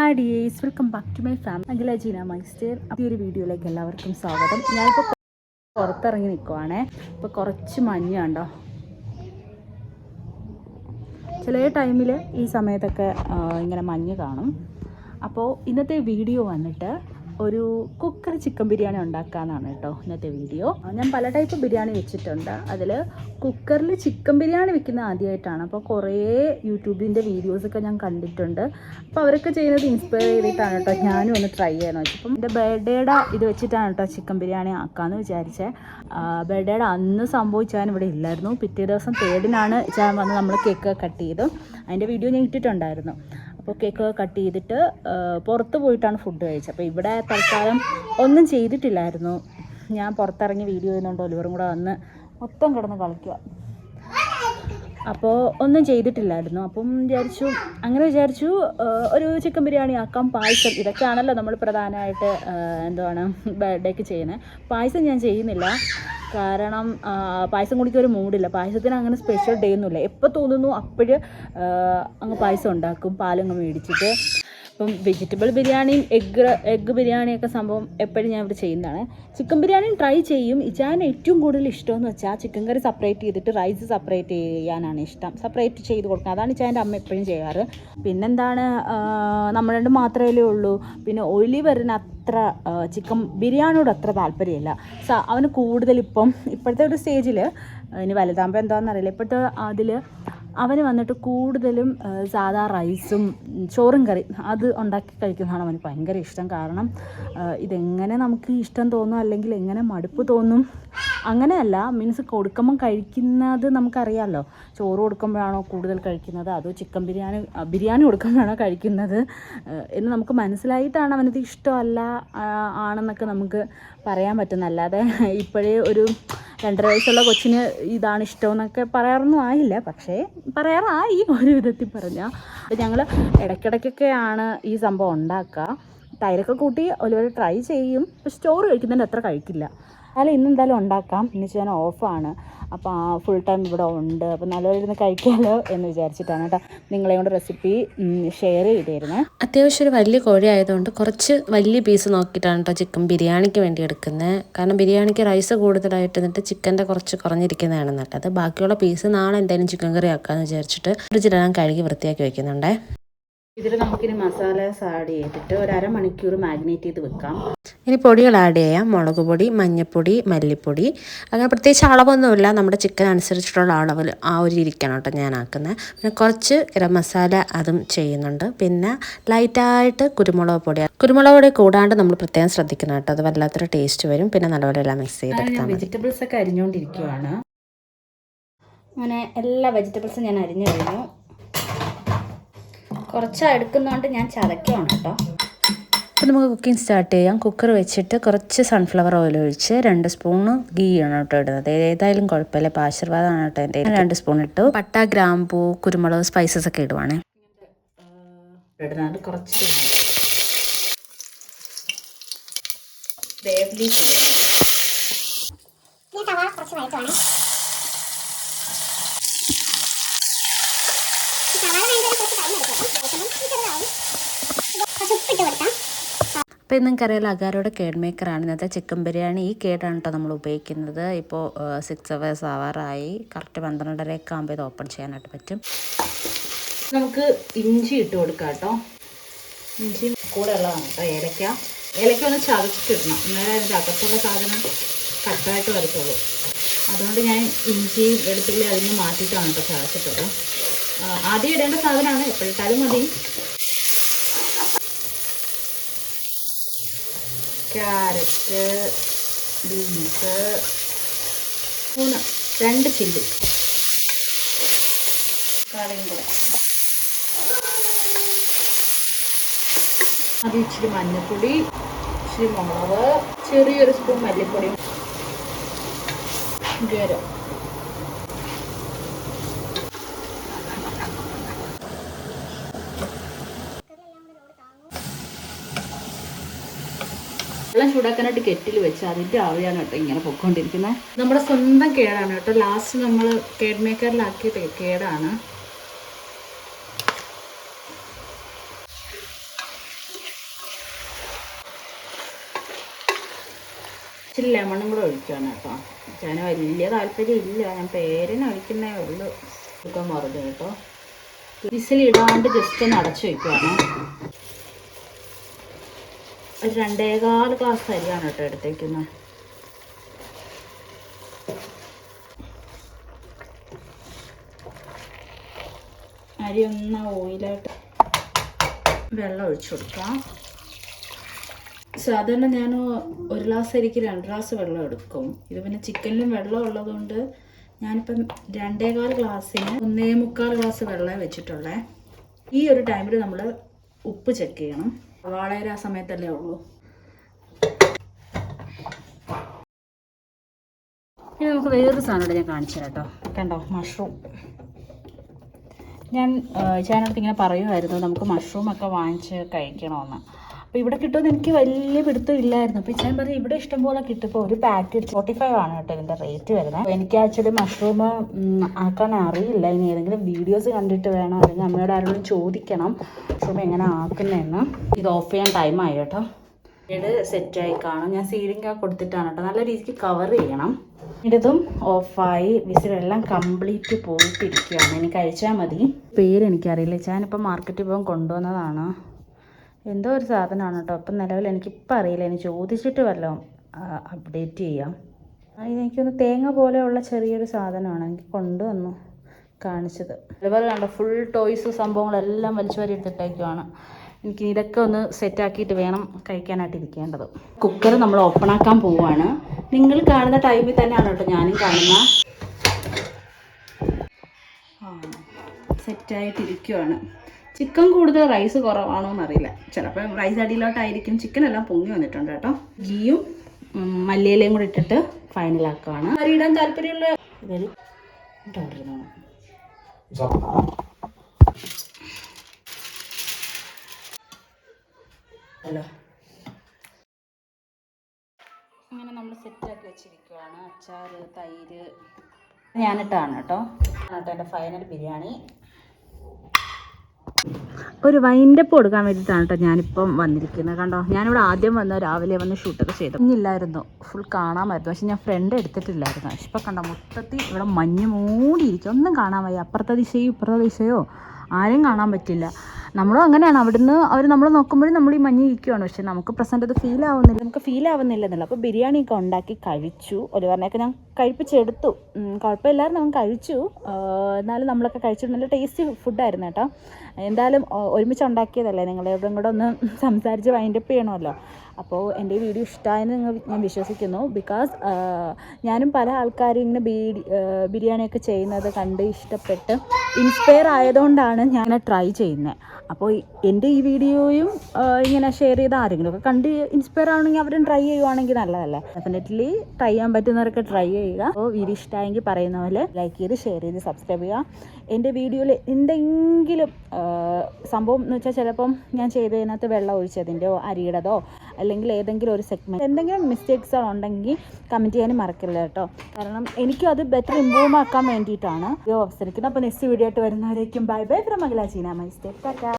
Hi guys welcome back to my family Akhila Jeena മൈസ്റ്റർ ഈ ഒരു വീഡിയോയിലേക്ക് എല്ലാവർക്കും സ്വാഗതം. ഞാനിപ്പോൾ പുറത്തിറങ്ങി നിൽക്കുവാണേ ഇപ്പോൾ കുറച്ച് മഞ്ഞുണ്ടോ ചില ടൈമിൽ ഈ സമയത്തൊക്കെ ഇങ്ങനെ മഞ്ഞ് കാണും. അപ്പോൾ ഇന്നത്തെ വീഡിയോ വന്നിട്ട് ഒരു കുക്കർ ചിക്കൻ ബിരിയാണി ഉണ്ടാക്കാനാണ് കേട്ടോ ഇന്നത്തെ വീഡിയോ. ഞാൻ പല ടൈപ്പ് ബിരിയാണി വെച്ചിട്ടുണ്ട്. അതിൽ കുക്കറിൽ ചിക്കൻ ബിരിയാണി വെക്കുന്നത് ആദ്യമായിട്ടാണ് അപ്പോൾ കുറേ യൂട്യൂബിന്റെ വീഡിയോസൊക്കെ ഞാൻ കണ്ടിട്ടുണ്ട്. അപ്പോൾ അവരൊക്കെ ചെയ്യുന്നത് ഇൻസ്പയർ ചെയ്തിട്ടാണ് കേട്ടോ. ഞാനും ഒന്ന് ട്രൈ ചെയ്യാന്ന് വെച്ചു. അപ്പം എന്റെ ബർത്ത്ഡേയുടെ ഇത് വെച്ചിട്ടാണ് കേട്ടോ ചിക്കൻ ബിരിയാണി ആക്കാമെന്ന് വിചാരിച്ചത് ബർത്ത്ഡേയുടെ അന്ന് സംഭവിച്ചാൻ ഇവിടെ ഇല്ലായിരുന്നു. പിറ്റേ ദിവസം തേർഡിനാണ് ഞാൻ വന്ന് നമ്മൾ കേക്ക് കട്ട് ചെയ്തു. അതിന്റെ വീഡിയോ ഞാൻ ഇട്ടിട്ടുണ്ടായിരുന്നു. അപ്പോൾ കേക്ക് കട്ട് ചെയ്തിട്ട് പുറത്ത് പോയിട്ടാണ് ഫുഡ് കഴിച്ചത്. അപ്പോൾ ഇവിടെ തൽക്കാലം ഒന്നും ചെയ്തിട്ടില്ലായിരുന്നു. ഞാൻ പുറത്തിറങ്ങി വീഡിയോ ചെയ്യുന്നുണ്ട്. ഒലിവറും കൂടെ വന്ന് മൊത്തം കിടന്ന് കളിക്കുക അപ്പോൾ ഒന്നും ചെയ്തിട്ടില്ലായിരുന്നു. അപ്പം വിചാരിച്ചു അങ്ങനെ വിചാരിച്ചു ഒരു ചിക്കൻ ബിരിയാണി ആക്കാം പായസം. ഇതൊക്കെയാണല്ലോ നമ്മൾ പ്രധാനമായിട്ട് എന്താണ് ബർത്ത്ഡേക്ക് ചെയ്യുന്നത്. പായസം ഞാൻ ചെയ്യുന്നില്ല. കാരണം പായസം കുടിക്കാൻ ഒരു മൂഡില്ല പായസത്തിന് അങ്ങനെ സ്പെഷ്യൽ ഡേ ഒന്നുമില്ല. എപ്പോൾ തോന്നുന്നു അപ്പോഴ് അങ്ങ് പായസം ഉണ്ടാക്കും പാലങ്ങ് മേടിച്ചിട്ട്. ഇപ്പം വെജിറ്റബിൾ ബിരിയാണിയും എഗ് എഗ്ഗ് ബിരിയാണിയൊക്കെ സംഭവം എപ്പോഴും ഞാൻ ഇവിടെ ചെയ്യുന്നതാണ്. ചിക്കൻ ബിരിയാണിയും ട്രൈ ചെയ്യും. ഇച്ചാൻ ഏറ്റവും കൂടുതൽ ഇഷ്ടമെന്ന് വെച്ചാൽ ചിക്കൻ കറി സെപ്പറേറ്റ് ചെയ്തിട്ട് റൈസ് സെപ്പറേറ്റ് ചെയ്യാനാണ് ഇഷ്ടം. സെപ്പറേറ്റ് ചെയ്ത് കൊടുക്കുക അതാണ് ഇച്ചാന്റെ അമ്മ എപ്പോഴും ചെയ്യാറ്. പിന്നെന്താണ് നമ്മൾ രണ്ട് മാത്രമേ ഉള്ളൂ. പിന്നെ ഒലിവറിന് അത്ര ചിക്കൻ ബിരിയാണിയോട് അത്ര താല്പര്യമില്ല. അവന് കൂടുതൽ ഇപ്പം ഇപ്പോഴത്തെ ഒരു സ്റ്റേജിൽ ഇനി വലുതാകുമ്പോൾ എന്താണെന്നറിയില്ല ഇപ്പോഴത്തെ അതിൽ അവന് വന്നിട്ട് കൂടുതലും സാധാ റൈസും ചോറും കറി അത് ഉണ്ടാക്കി കഴിക്കുന്നതാണ് അവന് ഭയങ്കര ഇഷ്ടം. കാരണം ഇതെങ്ങനെ നമുക്ക് ഇഷ്ടം തോന്നും അല്ലെങ്കിൽ എങ്ങനെ മടുപ്പ് തോന്നും അങ്ങനെയല്ല മീൻസ് കൊടുക്കുമ്പം കഴിക്കുന്നത് നമുക്കറിയാമല്ലോ ചോറ് കൊടുക്കുമ്പോഴാണോ കൂടുതൽ കഴിക്കുന്നത്? അതോ ചിക്കൻ ബിരിയാണി ബിരിയാണി കൊടുക്കുമ്പോഴാണോ കഴിക്കുന്നത്? എന്ന് നമുക്ക് മനസ്സിലായിട്ടാണ് അവനത് ഇഷ്ടമല്ല ആണെന്നൊക്കെ നമുക്ക് പറയാൻ പറ്റുന്ന അല്ലാതെ ഇപ്പോഴേ ഒരു രണ്ടര വയസ്സുള്ള കൊച്ചിന് ഇതാണ് ഇഷ്ടമെന്നൊക്കെ പറയാറൊന്നും ആയില്ല. പക്ഷേ പറയാറായി ഒരു വിധത്തിൽ പറഞ്ഞാൽ ഞങ്ങൾ ഇടയ്ക്കിടയ്ക്കൊക്കെയാണ് ഈ സംഭവം ഉണ്ടാക്കുക. തൈരൊക്കെ കൂട്ടി ഒരുപാട് ട്രൈ ചെയ്യും. പക്ഷെ ചോറ് കഴിക്കുന്നതിന്റെ അത്ര കഴിക്കില്ല. എന്നാലും ഇന്ന് എന്തായാലും ഉണ്ടാക്കാം. ഇന്ന് ഞാൻ ഓഫാണ് അപ്പോൾ ആ ഫുൾ ടൈം ഇവിടെ ഉണ്ട്. അപ്പോൾ നല്ലൊരു കഴിക്കാമല്ലോ എന്ന് വിചാരിച്ചിട്ടാണ് കേട്ടോ നിങ്ങളെ കൊണ്ട് റെസിപ്പി ഷെയർ ചെയ്തിരുന്നത് അത്യാവശ്യം ഒരു വലിയ കോഴി ആയതുകൊണ്ട് കുറച്ച് വലിയ പീസ് നോക്കിയിട്ടാണ് കേട്ടോ ചിക്കൻ ബിരിയാണിക്ക് വേണ്ടി എടുക്കുന്നത് കാരണം ബിരിയാണിക്ക് റൈസ് കൂടുതലായിട്ട് എന്നിട്ട് ചിക്കന്റെ കുറച്ച് കുറഞ്ഞിരിക്കുന്നതാണ് നല്ലത്. ബാക്കിയുള്ള പീസ് നാളെ എന്തായാലും ചിക്കൻ കറി ആക്കാമെന്ന് വിചാരിച്ചിട്ട് ഫ്രിഡ്ജിലെല്ലാം കഴുകി വൃത്തിയാക്കി വെക്കുന്നുണ്ടേ. ഇതിൽ നമുക്കിനി മസാലാസ് ആഡ് ചെയ്തിട്ട് ഒരു അരമണിക്കൂർ മാഗ്നേറ്റ് ചെയ്ത് വെക്കാം. ഇനി പൊടികൾ ആഡ് ചെയ്യാം. മുളക് പൊടി മഞ്ഞൾപ്പൊടി മല്ലിപ്പൊടി. അങ്ങനെ പ്രത്യേകിച്ച് അളവൊന്നുമില്ല. നമ്മുടെ ചിക്കൻ അനുസരിച്ചിട്ടുള്ള അളവിൽ ആ ഒരു ഇരിക്കണം കേട്ടോ ഞാൻ ആക്കുന്നത്. പിന്നെ കുറച്ച് ഗരം മസാല അതും ചെയ്യുന്നുണ്ട്. പിന്നെ ലൈറ്റായിട്ട് കുരുമുളക് പൊടി. കുരുമുളക് പൊടി കൂടാണ്ട് നമ്മൾ പ്രത്യേകം ശ്രദ്ധിക്കണം കേട്ടോ. അത് വല്ലാത്തൊരു ടേസ്റ്റ് വരും. പിന്നെ നല്ലപോലെ എല്ലാം മിക്സ് ചെയ്തെടുക്കാം വെജിറ്റബിൾസ് ഒക്കെ അരിഞ്ഞുകൊണ്ടിരിക്കുവാണ് അങ്ങനെ എല്ലാ വെജിറ്റബിൾസും ഞാൻ അരിഞ്ഞു കഴിഞ്ഞു. കുറച്ച് എടുക്കുന്നതുകൊണ്ട് ഞാൻ ചതക്കുകയാണ് കേട്ടോ. അപ്പോൾ നമുക്ക് കുക്കിംഗ് സ്റ്റാർട്ട് ചെയ്യാം. കുക്കർ വെച്ചിട്ട് കുറച്ച് സൺഫ്ലവർ ഓയിൽ ഒഴിച്ച് രണ്ട് സ്പൂണ് ഗീ ആണ് കേട്ടോ ഇടുന്നത്. ഏതായാലും കുഴപ്പമില്ല. ഇപ്പോൾ ആശീർവാദമാണ് കേട്ടോ എന്റെ രണ്ട് സ്പൂൺ ഇട്ടു. പട്ട ഗ്രാമ്പൂ കുരുമുളക് സ്പൈസസ് ഒക്കെ ഇടുവാണേ. ഇടുന്നുണ്ട്. കുറച്ച് വേവ് ലീഫ് അപ്പോൾ നിങ്ങൾക്കറിയാലോ അഗാരോടെ കേഡ് മേക്കറാണ് ഇന്നത്തെ ചിക്കൻ ബിരിയാണി ഈ കേടാണ് കേട്ടോ നമ്മൾ ഉപയോഗിക്കുന്നത്. ഇപ്പോൾ സിക്സ് അവേഴ്സ് ആവാറായി കറക്റ്റ് പന്ത്രണ്ടരയൊക്കെ ആകുമ്പോൾ ഇത് ഓപ്പൺ ചെയ്യാനായിട്ട് പറ്റും. നമുക്ക് ഇഞ്ചി ഇട്ട് കൊടുക്കാം കേട്ടോ. ഇഞ്ചി കൂടെ ഉള്ളതാണ് കേട്ടോ ഏലക്ക. ഏലക്ക ഒന്ന് ചതച്ചിട്ടിടണം എന്നാലേ അതിന്റെ അകത്തുള്ള സാധനം കട്ടായിട്ട് വരത്തുള്ളൂ. അതുകൊണ്ട് ഞാൻ ഇഞ്ചി വെളുത്തുള്ളി അതിന് മാറ്റിയിട്ടാണ് കേട്ടോ ചതച്ചിട്ടത്. ആ, ആദ്യം ഇടേണ്ട സാധനമാണ്. എപ്പോഴിട്ടാലും മതി. ക്യാരറ്റ് ബീൻസ് മൂന്ന് രണ്ട് ചില്ലി. കളയും കൂടെ. അത് ഇച്ചിരി മഞ്ഞൾപ്പൊടി ഇച്ചിരി മുളക് ചെറിയൊരു സ്പൂൺ മല്ലിപ്പൊടി ഗരം. വെള്ളം ചൂടാക്കാനായിട്ട് കെറ്റിൽ വെച്ച് അതിന്റെ ആവിയാണ് കേട്ടോ ഇങ്ങനെ പൊക്കോണ്ടിരിക്കുന്നത് നമ്മുടെ സ്വന്തം കേടാണ് കേട്ടോ. ലാസ്റ്റ് നമ്മൾ കേഡ് മേക്കറിലാക്കിയ കേടാണ്. ഇച്ചിരി ലെമണും കൂടെ ഒഴിക്കുകയാണ് കേട്ടോ. ഞാൻ വലിയ താല്പര്യം ഇല്ല ഞാൻ പേരിന് ഒഴിക്കുന്നേ ഉള്ളൂ. ഇപ്പം മറുപടി കേട്ടോ. വിസിലിടാണ്ട് ജസ്റ്റ് ഒന്ന് അടച്ചു വയ്ക്കുകയാണ് ഒരു രണ്ടേകാൽ ഗ്ലാസ് അരിയാണ് കേട്ടോ എടുത്തേക്കുന്നത്. അരി ഒന്ന് ഓയിലായിട്ട് വെള്ളം ഒഴിച്ചു കൊടുക്കാം. സാധാരണ ഞാൻ ഒരു ഗ്ലാസ് അരിക്ക് രണ്ട് ഗ്ലാസ് വെള്ളം എടുക്കും. ഇത് പിന്നെ ചിക്കനിലും വെള്ളം ഉള്ളതുകൊണ്ട് ഞാനിപ്പം രണ്ടേകാൽ ഗ്ലാസ്സിന് ഒന്നേ മുക്കാൽ ഗ്ലാസ് വെള്ളമേ വെച്ചിട്ടുള്ളേ. ഈ ഒരു ടൈമിൽ നമ്മൾ ഉപ്പ് ചെക്ക് ചെയ്യണം. വാളേര ആ സമയത്തല്ലേ ഉള്ളൂ. ഇനി നമുക്ക് വേറൊരു സാധനം ഞാൻ കാണിച്ചു തരാം കേട്ടോ കണ്ടോ മഷ്റൂം ഞാൻ ചേനടുത്ത് ഇങ്ങനെ പറയുമായിരുന്നു നമുക്ക് മഷ്റൂമൊക്കെ വാങ്ങിച്ച് കഴിക്കണമെന്ന്. അപ്പോൾ ഇവിടെ കിട്ടുമെന്ന് എനിക്ക് വലിയ പിടുത്തം ഇല്ലായിരുന്നു. അപ്പോൾ ഞാൻ പറഞ്ഞു ഇവിടെ ഇഷ്ടംപോലെ കിട്ടും. ഇപ്പോൾ ഒരു പാക്കറ്റ് ഫോർട്ടി ഫൈവ് ആണ് കേട്ടോ ഇതിന്റെ റേറ്റ് വരുന്നത് എനിക്ക് ആക്ച്വലി മഷ്റൂം ആക്കാൻ അറിയില്ല. ഇനി ഏതെങ്കിലും വീഡിയോസ് കണ്ടിട്ട് വേണം? അല്ലെങ്കിൽ അമ്മയോട് ആരോടും ചോദിക്കണം. മഷ്റൂം എങ്ങനെ ആക്കുന്നതെന്ന് ഇത് ഓഫ് ചെയ്യാൻ ടൈമായി കേട്ടോ. ഇത് സെറ്റായി കാണും. ഞാൻ സീലിംഗ് ആ കൊടുത്തിട്ടാണ് കേട്ടോ. നല്ല രീതിക്ക് കവർ ചെയ്യണം. ഇതും ഓഫായി വിസിലെല്ലാം കംപ്ലീറ്റ് പോയിട്ടിരിക്കുകയാണ്. എനിക്ക് അയച്ചാൽ മതി. പേര് എനിക്കറിയില്ല. ഞാനിപ്പോൾ മാർക്കറ്റിൽ പോകാൻ കൊണ്ടുവന്നതാണ്. എന്തോ ഒരു സാധനമാണ് കേട്ടോ. അപ്പം നിലവിൽ എനിക്കിപ്പോൾ അറിയില്ല. ഇനി ചോദിച്ചിട്ട് വല്ലതും അപ്ഡേറ്റ് ചെയ്യാം. എനിക്കൊന്ന് തേങ്ങ പോലെയുള്ള ചെറിയൊരു സാധനമാണ് എനിക്ക് കൊണ്ടുവന്നു കാണിച്ചത്. അതുപോലെ കണ്ടോ ഫുൾ ടോയ്സ് സംഭവങ്ങളെല്ലാം വലിച്ചു വരി എടുത്തിട്ടേക്കുവാണ് എനിക്ക് ഇതൊക്കെ ഒന്ന് സെറ്റാക്കിയിട്ട് വേണം കഴിക്കാനായിട്ട് ഇരിക്കേണ്ടത്. കുക്കർ നമ്മൾ ഓപ്പൺ ആക്കാൻ പോവുകയാണ് നിങ്ങൾ കാണുന്ന ടൈമിൽ തന്നെയാണ് കേട്ടോ ഞാനും കാണുന്ന. സെറ്റായിട്ടിരിക്കുവാണ് ചിക്കൻ കൂടുതൽ റൈസ് കുറവാണോ എന്നറിയില്ല ചിലപ്പോൾ റൈസ് അടിയിലോട്ടായിരിക്കും. ചിക്കൻ എല്ലാം പൊങ്ങി വന്നിട്ടുണ്ട് കേട്ടോ. ഗീയും മല്ലിയിലയും കൂടി ഇട്ടിട്ട് ഫൈനലാക്കുകയാണ് കറി ഇടാൻ താല്പര്യമുള്ള ഇതൊരു ചെയ്തോണം ഹലോ. അങ്ങനെ നമ്മൾ സെറ്റാക്കി വെച്ചിരിക്കുകയാണ് അച്ചാർ തൈര്. ഞാനിട്ടാണ് കേട്ടോ. കേട്ടോ എന്റെ ഫൈനൽ ബിരിയാണി. ഒരു വൈൻഡപ്പ് കൊടുക്കാൻ വേണ്ടിയിട്ടാണ് കേട്ടോ ഞാനിപ്പം വന്നിരിക്കുന്നത്. കണ്ടോ ഞാനിവിടെ ആദ്യം വന്ന് രാവിലെ വന്ന് ഷൂട്ടൊക്കെ ചെയ്തു. ഇല്ലായിരുന്നു ഫുൾ കാണാമായിരുന്നു. പക്ഷെ ഞാൻ ഫ്രണ്ട് എടുത്തിട്ടില്ലായിരുന്നു. പക്ഷെ ഇപ്പം കണ്ടോ മൊത്തത്തിൽ ഇവിടെ മഞ്ഞ് മൂടിയിരിക്കും. ഒന്നും കാണാൻ വയ്യ. അപ്പുറത്തെ ദിശയോ ഇപ്പുറത്തെ ദിശയോ ആരും കാണാൻ പറ്റില്ല. നമ്മളും അങ്ങനെയാണ്. അവിടുന്ന് അവർ നമ്മൾ നോക്കുമ്പോഴും നമ്മൾ ഈ മഞ്ഞ് ഇരിക്കുവാണ്. പക്ഷെ നമുക്ക് പ്രസന്റ് അത് ഫീൽ ആവുന്നില്ല. നമുക്ക് ഫീൽ ആവുന്നില്ല എന്നല്ല അപ്പോൾ ബിരിയാണിയൊക്കെ ഉണ്ടാക്കി കഴിച്ചു. ഒരു പറഞ്ഞൊക്കെ ഞാൻ കഴിപ്പിച്ചെടുത്തു. കുഴപ്പമില്ലാതെ അവൻ കഴിച്ചു. എന്നാലും നമ്മളൊക്കെ കഴിച്ചിട്ട് നല്ല ടേസ്റ്റി ഫുഡായിരുന്നു കേട്ടോ. എന്തായാലും ഒരുമിച്ച് ഉണ്ടാക്കിയതല്ലേ? നിങ്ങളെവിടെയും കൂടെ ഒന്ന് സംസാരിച്ച് വൈൻഡപ്പ് ചെയ്യണമല്ലോ. അപ്പോൾ എന്റെ വീഡിയോ ഇഷ്ടമായെന്ന് നിങ്ങൾ ഞാൻ വിശ്വസിക്കുന്നു. ബിക്കോസ് ഞാനും പല ആൾക്കാരും ഇങ്ങനെ ബീഡി ബിരിയാണിയൊക്കെ ചെയ്യുന്നത് കണ്ട് ഇഷ്ടപ്പെട്ട് ഇൻസ്പയർ ആയതുകൊണ്ടാണ് ഞാൻ ട്രൈ ചെയ്യുന്നത് അപ്പോൾ എന്റെ ഈ വീഡിയോയും ഇങ്ങനെ ഷെയർ ചെയ്ത ആരെങ്കിലും ഒക്കെ കണ്ട് ഇൻസ്പയർ ആവണമെങ്കിൽ അവരും ട്രൈ ചെയ്യുവാണെങ്കിൽ നല്ലതല്ലേ? ഡെഫിനറ്റ്ലി ട്രൈ ചെയ്യാൻ പറ്റുന്നവരൊക്കെ ട്രൈ ചെയ്യുക. അപ്പോൾ വീഡിയോ ഇഷ്ടമായെങ്കിൽ പറയുന്ന പോലെ ലൈക്ക് ചെയ്ത് ഷെയർ ചെയ്ത് സബ്സ്ക്രൈബ് ചെയ്യുക. എന്റെ വീഡിയോയിൽ എന്തെങ്കിലും സംഭവം എന്ന് വെച്ചാൽ ചിലപ്പം ഞാൻ ചെയ്തതിനകത്ത് വെള്ളം ഒഴിച്ചതിന്റെയോ അരിയുടേതോ അല്ലെങ്കിൽ ഏതെങ്കിലും ഒരു സെഗ്മെന്റ് എന്തെങ്കിലും മിസ്റ്റേക്സ് ഉണ്ടെങ്കിൽ കമന്റ് ചെയ്യാനും മറക്കില്ല കേട്ടോ. കാരണം എനിക്കും അത് ബെറ്റർ ഇമ്പ്രൂവ് ആക്കാൻ വേണ്ടിയിട്ടാണ് അവസരിക്കുന്നത് അപ്പോൾ നെക്സ്റ്റ് വീഡിയോ ആയിട്ട് വരുന്നവരേക്കും bye bye from Akhila Cheena. My step